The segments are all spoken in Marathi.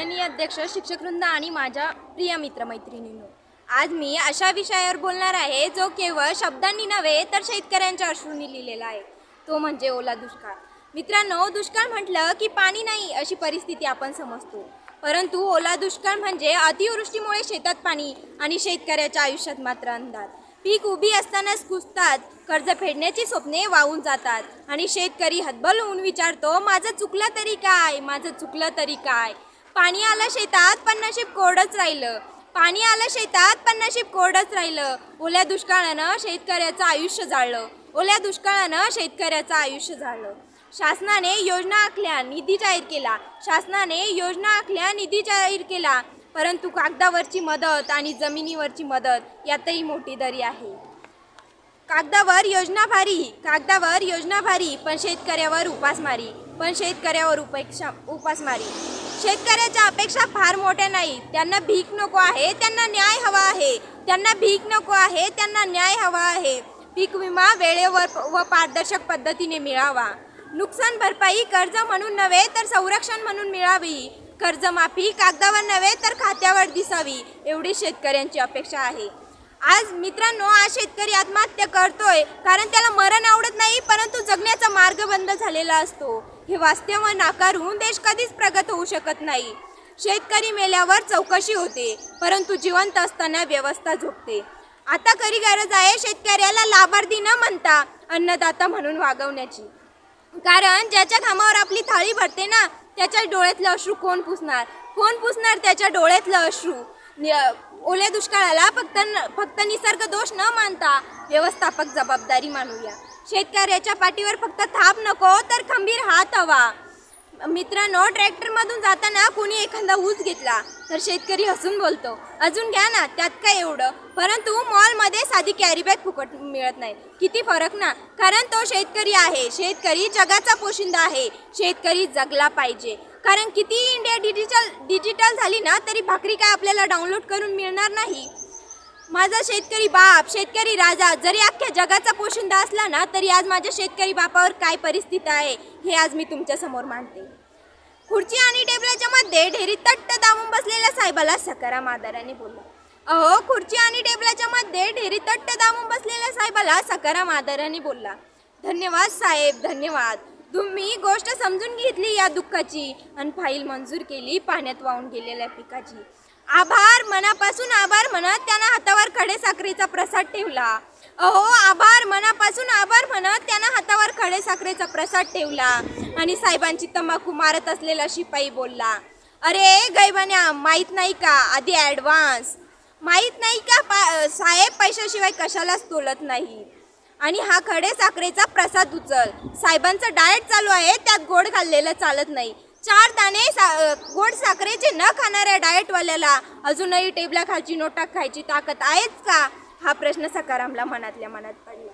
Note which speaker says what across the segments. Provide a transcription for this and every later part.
Speaker 1: अध्यक्ष शिक्षकवृंद आणि माझ्या प्रिय मित्रमैत्रिणींनो आज मी अशा विषयावर बोलणार आहे जो केवळ शब्दांनी नव्हे तर शेतकऱ्यांच्या अश्रूंनी लिहिलेला आहे. तो म्हणजे ओला दुष्काळ. मित्रांनो दुष्काळ म्हटलं की पाणी नाही अशी परिस्थिती आपण समजतो. परंतु ओला दुष्काळ म्हणजे अतिवृष्टीमुळे शेतात पाणी आणि शेतकऱ्याच्या आयुष्यात मात्र अंधार. पीक उभी असतानाच कुसतात कर्ज फेडण्याची स्वप्ने वाहून जातात आणि शेतकरी हतबल होऊन विचारतो माझं चुकलं तरी काय? माझं चुकलं तरी काय? पाणी आलं शेतात पण नशीब कोरडंच राहिलं. पाणी आलं शेतात पण नशीब कोरडंच राहिलं. ओल्या दुष्काळानं शेतकऱ्याचं आयुष्य जाळलं. ओल्या दुष्काळानं शेतकऱ्याचं आयुष्य जाळलं शासनाने योजना आखल्या निधी जाहीर केला. शासनाने योजना आखल्या निधी जाहीर केला. परंतु कागदावरची मदत आणि जमिनीवरची मदत यातही मोठी दरी आहे. कागदावर योजना भारी कागदावर योजना भारी पण शेतकऱ्यावर उपासमारी पण शेतकऱ्यावर उपेक्षा उपासमारी शेतकऱ्याच्या अपेक्षा फार मोठ्या नाही. त्यांना भीक नको आहे त्यांना न्याय हवा आहे. त्यांना भीक नको आहे त्यांना न्याय हवा आहे. पीक विमा वेळेवर व पारदर्शक पद्धतीने मिळावा. नुकसान भरपाई कर्ज म्हणून नव्हे तर संरक्षण म्हणून मिळावी. कर्जमाफी कागदावर नव्हे तर खात्यावर दिसावी एवढी शेतकऱ्यांची अपेक्षा आहे. आज मित्रांनो आज शेतकरी आत्महत्या करतोय कारण त्याला मरण आवडत नाही परंतु जगण्याचा मार्ग बंद झालेला असतो. हे वास्तव नाकारून देश कधीच प्रगत होऊ शकत नाही. शेतकरी मेल्यावर चौकशी होते परंतु जिवंत असताना व्यवस्था झोपते. आता खरी गरज आहे शेतकऱ्याला लाभार्थी न म्हणता अन्नदाता म्हणून वागवण्याची. कारण ज्याच्या घामावर आपली थाळी भरते ना त्याच्या डोळ्यातलं अश्रू कोण पुसणार? कोण पुसणार त्याच्या डोळ्यातलं अश्रू? ओल्या दुष्काळाला फक्त न- फक्त निसर्ग दोष न मानता व्यवस्थापक जबाबदारी मानूया. शेतकऱ्याच्या पाठीवर फक्त थाप नको तर खंबीर हात हवा. मित्रांनो ट्रॅक्टरमधून जाताना कोणी एखादा ऊस घेतला तर शेतकरी हसून बोलतो अजून घ्या ना त्यात काय एवढं? परंतु मॉलमध्ये साधी कॅरीबॅग फुकट मिळत नाही. किती फरक ना? कारण तो शेतकरी आहे. शेतकरी जगाचा पोशिंदा आहे. शेतकरी जगला पाहिजे. कारण किती इंडिया डिजिटल डिजिटल झाली ना तरी भाकरी काय आपल्याला डाउनलोड करून मिळणार नाही. माझा शेतकरी बाप शेतकरी राजा जरी अख्ख्या जगाचा पोशिंदा असला ना तरी आज माझ्या शेतकरी बापावर काय परिस्थिती आहे हे आज मी तुमच्यासमोर मांडते. खुर्ची आणि टेबलाच्या मध्ये ढेरी तट्ट दाबून बसलेल्या साहेबाला सकाराम आदराने बोलला. अहो खुर्ची आणि टेबलाच्या मध्ये ढेरी तट्ट दाबून बसलेल्या साहेबाला सकाराम आदराने बोलला. धन्यवाद साहेब धन्यवाद. तुम्ही गोष्ट समजून घेतली या दुःखाची. आणि फाईल मंजूर केली पाण्यात वाहून गेलेल्या पिकाची. आभार मनापासून आभार म्हणत त्यानं हातावर खडे साखरेचा प्रसाद ठेवला. अहो आभार मनापासून आभार म्हणत त्यानं हातावर खडे साखरेचा प्रसाद ठेवला. आणि साहेबांची तंबाखू मारत असलेला शिपाई बोलला अरे गैबान्या माहीत नाही का? आधी ॲडव्हान्स. माहीत नाही का पा साहेब? पैशाशिवाय कशालाच तोलत नाही आणि हा खडे साखरेचा प्रसाद उचल. साहेबांचं डाएट चालू आहे त्यात गोड खाल्लेलं चालत नाही. चार दाणे सा गोड साखरेचे न खाणाऱ्या डाएटवाल्याला अजूनही टेबला खायची नोटा खायची ताकद आहेच का? हा प्रश्न सकारामला मनातल्या मनात पडला.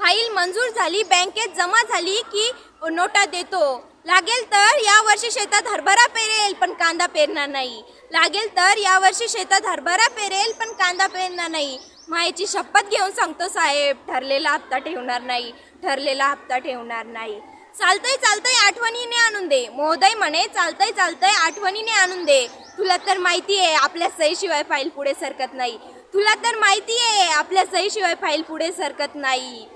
Speaker 1: फाईल मंजूर झाली बँकेत जमा झाली की नोटा देतो. लागेल तर यावर्षी शेतात हरभरा पेरेल पण कांदा पेरणार नाही. लागेल तर यावर्षी शेतात हरभरा पेरेल पण कांदा पेरणार नाही. मायेची शपथ घेऊन सांगतो साहेब ठरलेला हप्ता ठेवणार नाही ठरलेला हप्ता ठेवणार नाही. चालतंय चालतंय आठवणीने आणून दे. महोदय म्हणे चालतंय चालतंय आठवणीने आणून दे. तुला तर माहिती आहे आपल्या सहीशिवाय फाईल पुढे सरकत नाही. तुला तर माहिती आहे आपल्या सहीशिवाय फाईल पुढे सरकत नाही.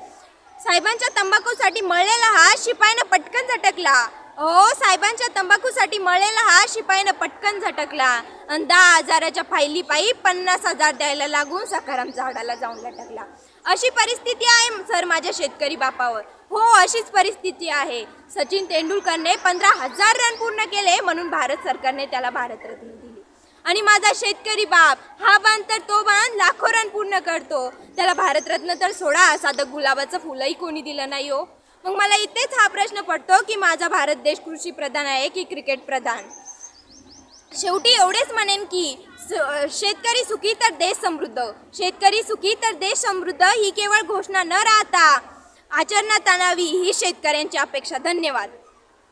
Speaker 1: साहेबांच्या तंबाखूसाठी मळलेला हा शिपायानं पटकन झटकला. हो साहेबांच्या तंबाखूसाठी मळेला हा शिपाईनं पटकन झटकला. आणि दहा हजाराच्या फायली पायी पन्नास हजार द्यायला लागून सखाराम झाडाला जाऊन लटकला. अशी परिस्थिती आहे सर माझ्या शेतकरी बापावर. हो अशीच परिस्थिती आहे. सचिन तेंडुलकरने पंधरा हजार रन पूर्ण केले म्हणून भारत सरकारने त्याला भारतरत्न दिली. आणि माझा शेतकरी बाप हा बाण तर तो बाण लाखो रन पूर्ण करतो. त्याला भारतरत्न तर सोडा साधं गुलाबाचं फुलंही कोणी दिलं नाही हो. मग मला इथेच हा प्रश्न पडतो की माझा भारत देश कृषी प्रधान आहे की क्रिकेट प्रधान? शेवटी एवढेच म्हणेन की स- शेतकरी सुखी तर देश समृद्ध. शेतकरी सुखी तर देश समृद्ध ही केवळ घोषणा न राहता आचरणात आणावी ही शेतकऱ्यांची अपेक्षा. धन्यवाद.